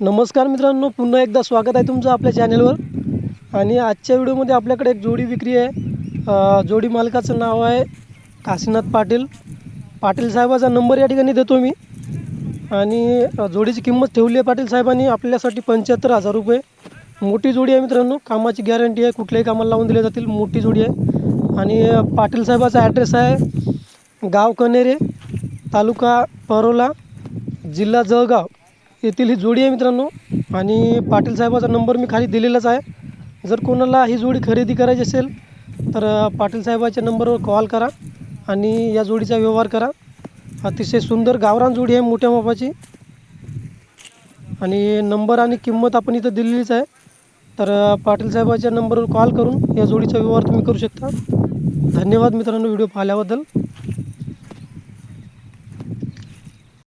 नमस्कार मित्रांनो पुन्हा एकदा स्वागत आहे तुमचं आपल्या चॅनलवर. आणि आजच्या व्हिडिओमध्ये आपल्याकडे एक जोडी विक्री आहे. जोडी मालकाचं नाव आहे काशीनाथ पाटील. पाटील साहेबाचा नंबर या ठिकाणी देतो मी. आणि जोडीची किंमत ठेवली आहे पाटील साहेबांनी. आपल्यासाठी पंच्याहत्तर हजार रुपये. मोठी जोडी आहे मित्रांनो. कामाची गॅरंटी आहे. कुठल्याही कामाला लावून दिले जातील. मोठी जोडी आहे. आणि पाटील साहेबाचा ॲड्रेस आहे गाव कनेरे तालुका परोला जिल्हा जळगाव. येथील ही जोडी आहे मित्रांनो. आणि पाटील साहेबाचा नंबर मी खाली दिलेलाच आहे. जर कोणाला ही जोडी खरेदी करायची असेल तर पाटील साहेबाच्या नंबरवर कॉल करा आणि या जोडीचा व्यवहार करा. अतिशय सुंदर गावरान जोडी आहे मोठ्या मापाची. आणि नंबर आणि किंमत आपण इथं दिलेलीच आहे. तर पाटीलसाहेबाच्या पाटील साहेबाच्या नंबरवर कॉल करून या जोडीचा व्यवहार तुम्ही करू शकता. धन्यवाद मित्रांनो व्हिडिओ पाहिल्याबद्दल.